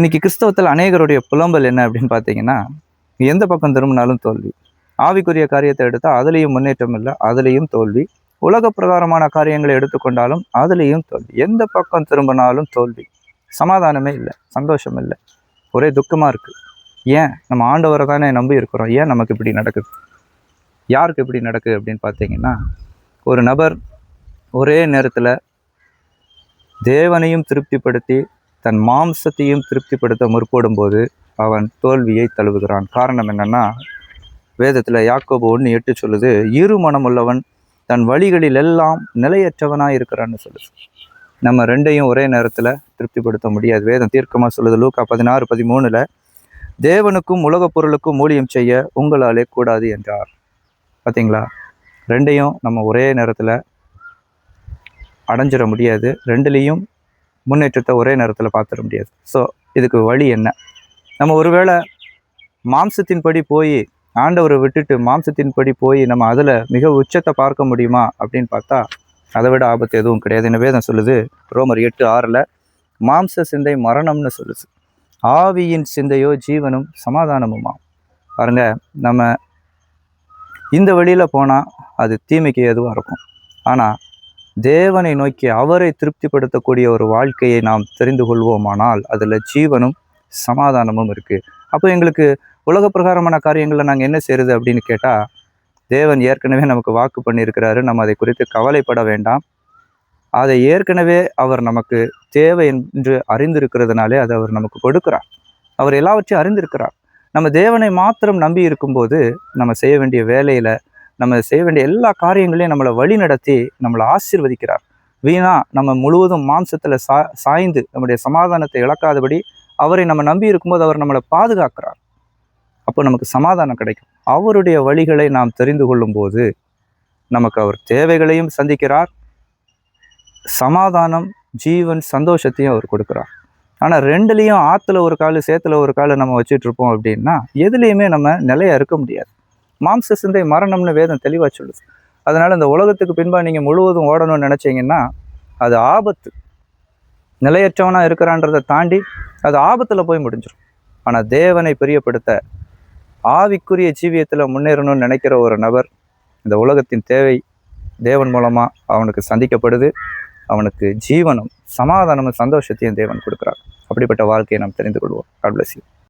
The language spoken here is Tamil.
இன்னைக்கு கிறிஸ்தவத்தில் அநேகருடைய புலம்பல் என்ன அப்படின்னு பார்த்தீங்கன்னா எந்த பக்கம் திரும்பினாலும் தோல்வி. ஆவிக்குரிய காரியத்தை எடுத்தால் அதுலேயும் முன்னேற்றம் இல்லை அதுலேயும் தோல்வி. உலக பிரகாரமான காரியங்களை எடுத்துக்கொண்டாலும் அதுலேயும் தோல்வி. எந்த பக்கம் திரும்பினாலும் தோல்வி. சமாதானமே இல்லை சந்தோஷம் இல்லை. ஒரே துக்கமாக இருக்குது ஏன்? நம்ம ஆண்டவரை தானே நம்பி இருக்கிறோம். ஏன் நமக்கு இப்படி நடக்குது? யாருக்கு இப்படி நடக்குது அப்படின்னு பார்த்தீங்கன்னா ஒரு நபர் ஒரே நேரத்தில் தேவனையும் திருப்திப்படுத்தி தன் மாம்சத்தையும் திருப்திப்படுத்த முற்படும்போது அவன் தோல்வியை தழுவுகிறான். காரணம் என்னன்னா வேதத்தில் யாக்கோபு ஒன்று எட்டு சொல்லுது இரு மனமுள்ளவன் தன் வழிகளில் எல்லாம் நிலையற்றவனாக இருக்கிறான்னு சொல்லுது. நம்ம ரெண்டையும் ஒரே நேரத்தில் திருப்திப்படுத்த முடியாது. வேதம் தீர்க்கமாக சொல்லுது லூக்கா பதினாறு பதிமூணில் தேவனுக்கும் உலகப் பொருளுக்கும் ஊழியம் செய்ய உங்களாலே கூடாது என்றார். பார்த்தீங்களா ரெண்டையும் நம்ம ஒரே நேரத்தில் அடைஞ்சிட முடியாது. ரெண்டுலேயும் முன்னேற்றத்தை ஒரே நேரத்தில் பார்த்துட முடியாது. ஸோ இதுக்கு வழி என்ன? நம்ம ஒருவேளை மாம்சத்தின்படி போய் ஆண்டவரை விட்டுட்டு மாம்சத்தின்படி போய் நம்ம அதில் மிக உச்சத்தை பார்க்க முடியுமா அப்படின்னு பார்த்தா அதை விட ஆபத்து எதுவும் கிடையாது. என்ன வேதம் சொல்லுது ரோமர் எட்டு ஆறில் மாம்ச சிந்தை மரணம்னு சொல்லுது. ஆவியின் சிந்தையோ ஜீவனும் சமாதானமுமா? பாருங்க நம்ம இந்த வழியில் போனால் அது தீமைக்கு எதுவாக இருக்கும். ஆனால் தேவனை நோக்கி அவரை திருப்திப்படுத்தக்கூடிய ஒரு வாழ்க்கையை நாம் தெரிந்து கொள்வோமானால் அதில் ஜீவனும் சமாதானமும் இருக்குது அப்போ எங்களுக்கு உலக பிரகாரமான காரியங்களில் நாங்கள் என்ன செய்கிறது அப்படின்னு கேட்டால் தேவன் ஏற்கனவே நமக்கு வாக்கு பண்ணியிருக்கிறாரு. நம்ம அதை குறித்து கவலைப்பட வேண்டாம். அதை ஏற்கனவே அவர் நமக்கு தேவை என்று அறிந்திருக்கிறதுனாலே அதை அவர் நமக்கு கொடுக்கிறார். அவர் எல்லாவற்றையும் அறிந்திருக்கிறார். நம்ம தேவனை மாத்திரம் நம்பி இருக்கும்போது நம்ம செய்ய வேண்டிய வேலையில் நம்ம செய்ய வேண்டிய எல்லா காரியங்களையும் நம்மளை வழி நடத்தி நம்மளை ஆசீர்வதிக்கிறார். வீணா நம்ம முழுவதும் மாம்சத்தில் சா சாய்ந்து நம்முடைய சமாதானத்தை இழக்காதபடி அவரை நம்ம நம்பி இருக்கும்போது அவர் நம்மளை பாதுகாக்கிறார். அப்போ நமக்கு சமாதானம் கிடைக்கும். அவருடைய வழிகளை நாம் தெரிந்து கொள்ளும்போது நமக்கு அவர் தேவைகளையும் சந்திக்கிறார். சமாதானம் ஜீவன் சந்தோஷத்தையும் அவர் கொடுக்குறார். ஆனால் ரெண்டுலேயும் ஆற்றுல ஒரு கால் சேத்துல ஒரு கால் நம்ம வச்சுட்டு இருப்போம் அப்படின்னா எதுலேயுமே நம்ம நிலையாக இருக்க முடியாது. மாம்ச சிந்தை மரணம்னு வேதம் தெளிவாக சொல்லுது. அதனால் இந்த உலகத்துக்கு பின்பாக நீங்கள் முழுவதும் ஓடணும்னு நினச்சிங்கன்னா அது ஆபத்து. நிலையற்றவனாக இருக்கிறான்றதை தாண்டி அது ஆபத்தில் போய் முடிஞ்சிடும் ஆனால் தேவனை பிரியப்படுத்த ஆவிக்குரிய ஜீவியத்தில் முன்னேறணும்னு நினைக்கிற ஒரு நபர் இந்த உலகத்தின் தேவை தேவன் மூலமாக அவனுக்கு சந்திக்கப்படுது. அவனுக்கு ஜீவனும் சமாதானமும் சந்தோஷத்தையும் தேவன் கொடுக்குறார். அப்படிப்பட்ட வாழ்க்கையை நாம் தெரிந்து கொள்வோம். God